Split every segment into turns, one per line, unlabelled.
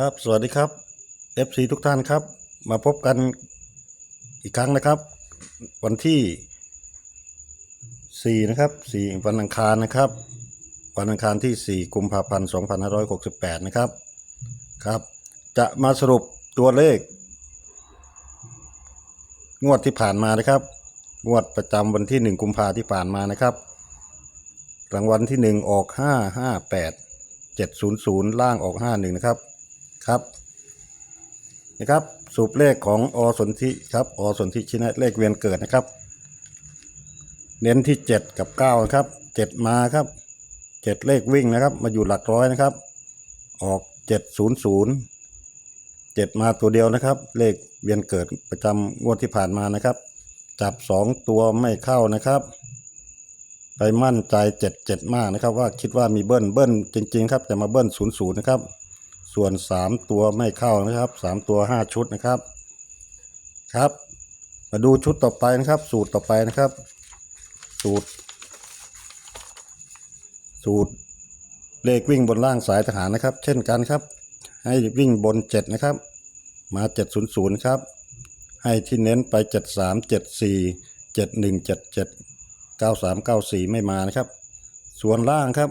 ครับ สวัสดีครับ FC ทุกท่านครับ มาพบกันอีกครั้งนะครับ วันที่ 4 นะครับ 4 วันอังคารนะครับ วันอังคารที่ 4 กุมภาพันธ์ 2568 นะครับ ครับ จะมาสรุปตัวเลข งวดที่ผ่านมานะครับ งวดประจำวันที่ 1 กุมภาที่ผ่านมานะครับรางวัลที่ 1 ออก 558 700 ล่างออก 51 นะครับ ครับนะครับสูบเลขของอสนธิครับอสนธิชินะเลขเวียนเกิดนะครับ เน้นที่ 7 กับ9ครับ7 มาครับ 7 เลขวิ่งนะครับ มาอยู่หลักร้อยนะครับ ออก 700 7 มาตัวเดียวนะครับ เลขเวียนเกิดประจำงวดที่ผ่านมานะครับ จับ 2 ตัวไม่เข้านะครับ ไปมั่นใจ 7 7 มากนะครับ ว่าคิดว่ามีเบิ้ลเบิ้ลจริง ๆ ครับแต่มาเบิ้ล00นะครับ ส่วน 3 ตัวไม่เข้านะครับ 3 ตัว 5 ชุดนะครับ ครับ มาดูชุดต่อไปนะครับ สูตรต่อไปนะครับ สูตร สูตรเลขวิ่งบนล่างสายทหารนะครับ เช่นกันครับ ให้วิ่งบน 7 นะครับ มา 700ครับ ให้ที่เน้นไป 73 74 71 77 93 94 ไม่มานะครับ ส่วนล่างครับ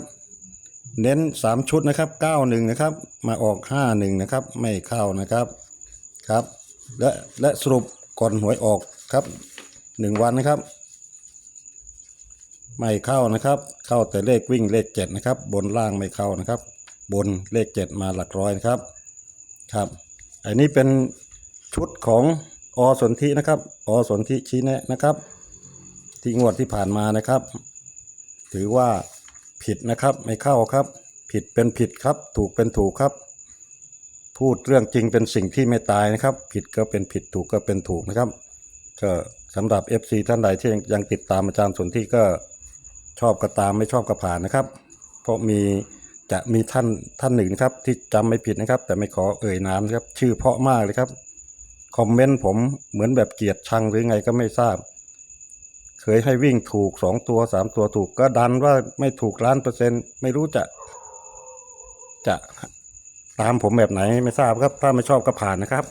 เน้น 3 ชุดนะครับ 91 นะครับ มาออก 51 นะครับ ไม่เข้านะครับครับ และและสรุปก่อนหวยออกครับ 1 วันนะครับ ไม่เข้านะครับ เข้าแต่เลขวิ่งเลข 7 นะครับ บนล่างไม่เข้านะครับ บนเลข 7 มาหลักร้อยนะครับครับ อันนี้เป็นชุดของอสนธินะครับอสนธิชี้แนะนะครับ ที่งวดที่ผ่านมานะครับ ถือว่า ผิดนะครับ ไม่เข้าครับ ผิดเป็นผิดครับ ถูกเป็นถูกครับ พูดเรื่องจริงเป็นสิ่งที่ไม่ตายนะครับ ผิดก็เป็นผิดถูกก็เป็นถูกนะครับ ก็สำหรับ FC ท่านใดที่ยังติดตามอาจารย์สนที่ก็ชอบก็ตามไม่ชอบก็ผ่านนะครับ เพราะมีจะมีท่านท่านหนึ่งนะครับ ที่จำไม่ผิดนะครับ แต่ไม่ขอเอ่ยนามนะครับ ชื่อเพาะมากเลยครับคอมเมนต์ผมเหมือนแบบเกลียดชังหรือไงก็ไม่ทราบ เคยให้วิ่งถูกสองตัวสามตัวถูกก็ดันว่าไม่ถูกล้านเปอร์เซ็นต์ไม่รู้จะ จะตามผมแบบไหนไม่ทราบครับ ถ้าไม่ชอบก็ผ่านนะครับ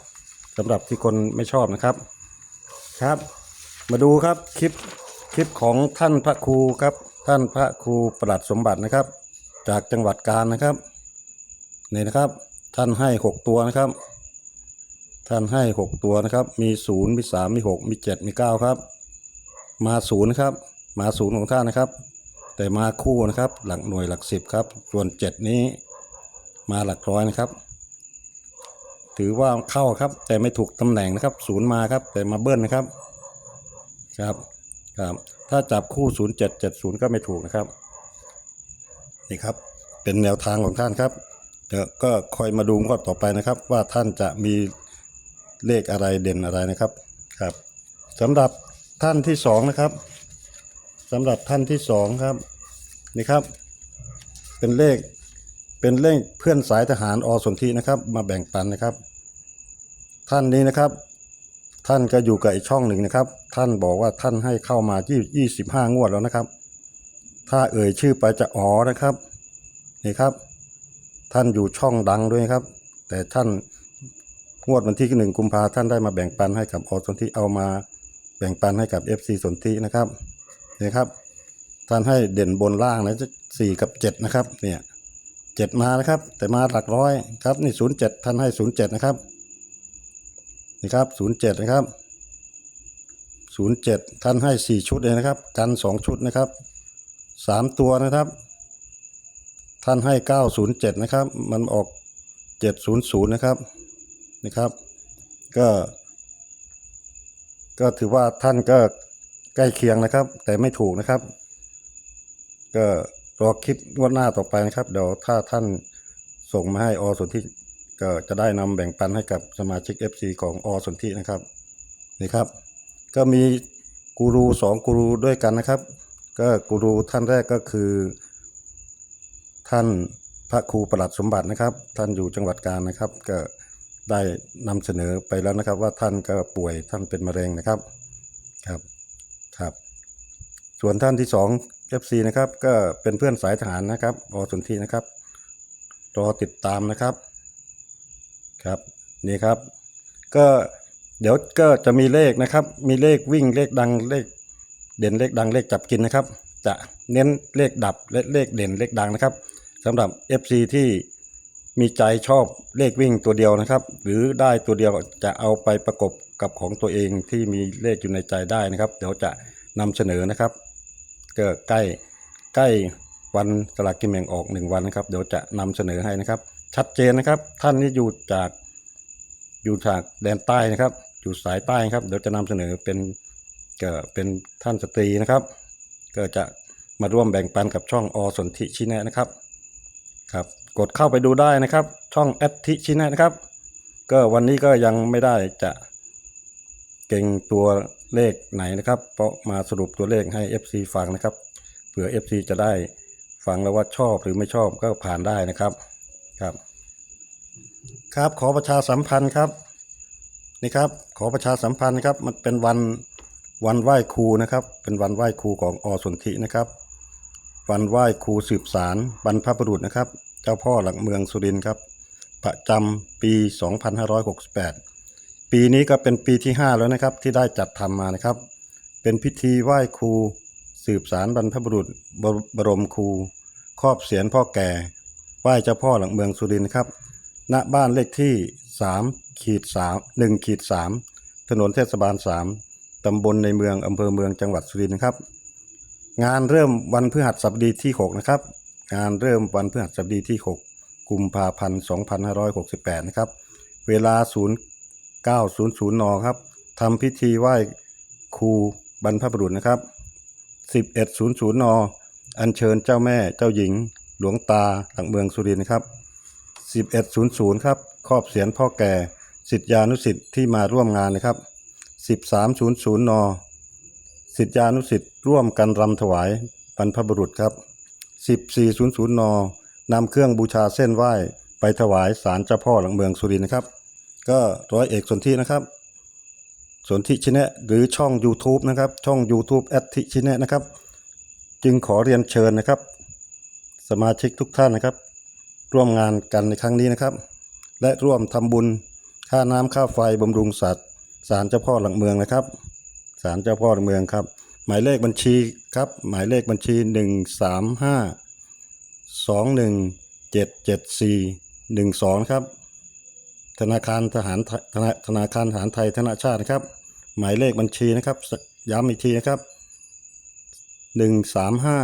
สำหรับที่คนไม่ชอบนะครับ ครับ มาดูครับคลิปคลิปของท่านพระครูครับ ท่านพระครูประหลัดสมบัตินะครับ จากจังหวัดกาญนะครับนี่นะครับ ท่านให้หกตัวนะครับ ท่านให้หกตัวนะครับ มีศูนย์มีสามมีหกมีเจ็ดมีเก้าครับ มาศูนย์ครับ มาศูนย์ของท่านนะครับ แต่มาคู่นะครับ หลักหน่วยหลักสิบครับ ส่วนเจ็ดนี้มาหลักร้อยนะครับ ถือว่าเข้าครับ แต่ไม่ถูกตำแหน่งนะครับศูนย์มาครับ แต่มาเบิ้ลนะครับ ครับครับถ้าจับคู่ศูนย์เจ็ดเจ็ดศูนย์ก็ไม่ถูกนะครับ นี่ครับ เป็นแนวทางของท่านครับเดี๋ยวก็คอยมาดูงวดต่อไปนะครับ ว่าท่านจะมีเลขอะไรเด่นอะไรนะครับ ครับสำหรับ ท่านที่สองนะครับสำหรับท่านที่สองครับนี่ครับ เป็นเลขเป็นเลขเพื่อนสายทหารอสนธินะครับ มาแบ่งปันนะครับ ท่านนี้นะครับ ท่านก็อยู่กับอีกช่องหนึ่งนะครับ ท่านบอกว่าท่านให้เข้ามายี่ยี่สิบห้างวดแล้วนะครับ ถ้าเอ่ยชื่อไปจะอ๋อนะครับนี่ครับ ท่านอยู่ช่องดังด้วยครับ แต่ท่านงวดวันที่หนึ่งกุมภาท่านได้มาแบ่งปันให้กับอสนธิเอามา บ่งปันให้กับ FC สนธินะครับนี่ครับท่านให้เด่นบนล่างนะจะสี่กับเจ็ดนะครับ เนี่ยเจ็ดมานะครับ แต่มาหลักร้อยครับนี่ศูนย์เจ็ดท่านให้ศูนย์เจ็ดนะครับนี่ครับศูนย์เจ็ดนะครับศูนย์เจ็ดท่านให้สี่ชุดเลยนะครับ กันสองชุดนะครับสามตัวนะครับ ท่านให้เก้าศูนย์เจ็ดนะครับ มันออกเจ็ดศูนย์ศูนย์นะครับนะครับ ก็ ก็ถือว่าท่านก็ใกล้เคียงนะครับ แต่ไม่ถูกนะครับ ก็รอคลิปงวดหน้าต่อไปนะครับ เดี๋ยวถ้าท่านส่งมาให้อสนธิก็จะได้นำแบ่งปันให้กับสมาชิก FC ของอสนธินะครับนี่ครับ ก็มีกูรูสองกูรูด้วยกันนะครับ ก็กูรูท่านแรกก็คือ ท่านพระครูประหลัดสมบัตินะครับ ท่านอยู่จังหวัดกาญนะครับ ก็ ได้นำเสนอไปแล้วนะครับ ว่าท่านก็ป่วยท่านเป็นมะเร็งนะครับครับครับ ส่วนท่านที่สอง FC นะครับ ก็เป็นเพื่อนสายทหารนะครับอสนทีนะครับรอติดตามนะครับครับนี่ครับ ก็เดี๋ยวก็จะมีเลขนะครับ มีเลขวิ่งเลขดังเลขเด่นเลขดังเลขจับกินนะครับ จะเน้นเลขดับและเลขเด่นเลขดังนะครับสำหรับ FC ที่ มีใจชอบเลขวิ่งตัวเดียวนะครับ หรือได้ตัวเดียวจะเอาไปประกบกับของตัวเองที่มีเลขอยู่ในใจได้นะครับ เดี๋ยวจะนำเสนอนะครับก็ใกล้ใกล้วันสลากกินแบ่งออกหนึ่งวันนะครับ เดี๋ยวจะนำเสนอให้นะครับ ชัดเจนนะครับ ท่านนี้อยู่จากอยู่จากแดนใต้นะครับอยู่สายใต้ครับเดี๋ยวจะนำเสนอเป็นก็เป็นท่านสตรีนะครับ ก็จะมาร่วมแบ่งปันกับช่องอสนธิชิแนะนะครับครับ กดเข้าไปดูได้นะครับ ช่องแอดทิชินะนะครับ ก็วันนี้ก็ยังไม่ได้จะเก่งตัวเลขไหนนะครับ เพราะมาสรุปตัวเลขให้ FC ฟังนะครับเผื่อ FC จะได้ฟังแล้วว่าชอบหรือไม่ชอบก็ผ่านได้นะครับครับ ครับขอประชาสัมพันธ์ครับนี่ครับ ขอประชาสัมพันธ์ครับ มันเป็นวันวันไหว้ครูนะครับ เป็นวันไหว้ครูของอสนธินะครับ วันไหว้ครูสืบสารบรรพบุรุษนะครับ เจ้าพ่อหลักเมืองสุรินทร์ครับ ประจำปี 2568 ปีนี้ก็เป็นปีที่ 5 แล้วนะครับที่ได้จัดทำมานะครับ เป็นพิธีไหว้ครู สืบสารบรรพบุรุษบรบรมครู ครอบเสียนพ่อแก่ ไหว้เจ้าพ่อหลักเมืองสุรินทร์ครับ ณบ้านเลขที่3ขีด3 1ขีด3ถนนเทศบาล 3ตำบลในเมืองอำเภอเมืองจังหวัดสุรินทร์ครับ งานเริ่มวันพฤหัสบดีที่ 6 นะครับ งานเริ่มวันพฤหัสบดีที่ 6 กุมภาพันธ์ 2568 นะครับ เวลา 0900 น ครับทำพิธีไหว้ครูบรรพบุรุษนะครับ 1100 น อัญเชิญเจ้าแม่เจ้าหญิง หลวงตาหลังเมืองสุรินทร์ครับ 1100 ครับ ครอบเสียนพ่อแก่สิทธิานุสิทธิ์ที่มาร่วมงานนะครับ 1300 น สิทธิานุสิทธิ์ร่วมกันรำถวายบรรพบุรุษครับ 1400 นนำเครื่องบูชาเส้นไหว้ ไปถวายศาลเจ้าพ่อหลังเมืองสุรินทร์นะครับ ก็ร้อยเอกสนธินะครับสนธิชินะหรือช่อง YouTube นะครับ ช่อง YouTube แอดทิชินะนะครับ จึงขอเรียนเชิญนะครับ สมาชิกทุกท่านนะครับ ร่วมงานกันในครั้งนี้นะครับ และร่วมทำบุญค่าน้ำค่าไฟบำรุงสัตว์ศาลเจ้าพ่อหลังเมืองนะครับศาลเจ้าพ่อหลังเมืองครับ หมายเลขบัญชีครับ หมายเลขบัญชี 1 3 5 2 1 7 7 4 1 2ครับ ธนาคารทหารธนาธนาคารทหารไทยธนาชาตินะครับ หมายเลขบัญชีนะครับ ย้ำอีกทีนะครับหนึ่งสามห้า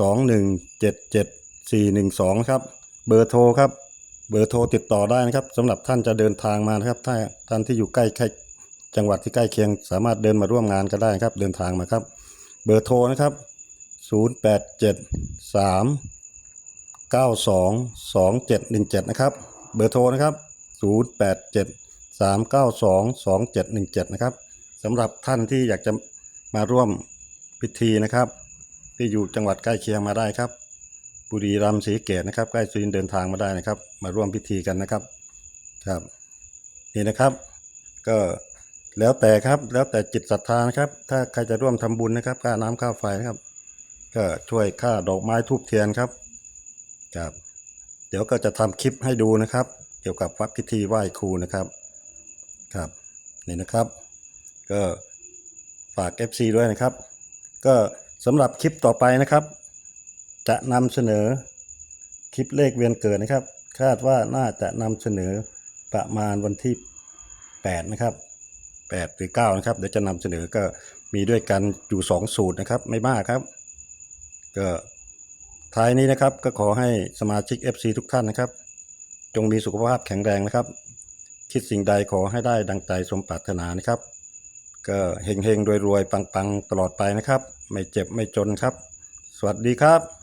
สองหนึ่งเจ็ดเจ็ดสี่หนึ่งสองครับ เบอร์โทรครับ เบอร์โทรติดต่อได้นะครับสำหรับท่านจะเดินทางมานะครับ ถ้าท่านที่อยู่ใกล้ใกล้ จังหวัดที่ใกล้เคียงสามารถเดินมาร่วมงานก็ได้ครับ เดินทางมาครับ เบอร์โทรนะครับศูนย์แปดเจ็ดสามเก้าสองสองเจ็ดหนึ่งเจ็ดนะครับ เบอร์โทรนะครับศูนย์แปดเจ็ดสามเก้าสองสองเจ็ดหนึ่งเจ็ดนะครับสำหรับท่านที่อยากจะมาร่วมพิธีนะครับ ที่อยู่จังหวัดใกล้เคียงมาได้ครับบุรีรัมย์ศรีเกตนะครับ ใกล้สุรินเดินทางมาได้นะครับ มาร่วมพิธีกันนะครับครับนี่นะครับ ก็ แล้วแต่ครับแล้วแต่จิตศรัทธานะครับ ถ้าใครจะร่วมทำบุญนะครับ ค่าน้ำค่าไฟนะครับ ก็ช่วยค่าดอกไม้ทูบเทียนครับครับ เดี๋ยวก็จะทำคลิปให้ดูนะครับ เกี่ยวกับวัดพิธีไหว้ครูนะครับครับนี่นะครับ ก็ฝาก FC ด้วยนะครับ ก็สำหรับคลิปต่อไปนะครับ จะนำเสนอคลิปเลขเวียนเกิดนะครับ คาดว่าน่าจะนำเสนอประมาณวันที่ 8 นะครับ 8 หรือ 9 นะครับ เดี๋ยวจะนำเสนอก็มีด้วยกันอยู่ 2 สูตรนะครับไม่มากครับ ก็ท้ายนี้นะครับก็ขอให้สมาชิก FC ทุกท่านนะครับ จงมีสุขภาพแข็งแรงนะครับ คิดสิ่งใดขอให้ได้ดังใจสมปรารถนานะครับ ก็เฮงๆรวยๆปังๆตลอดไปนะครับ ไม่เจ็บไม่จนครับ สวัสดีครับ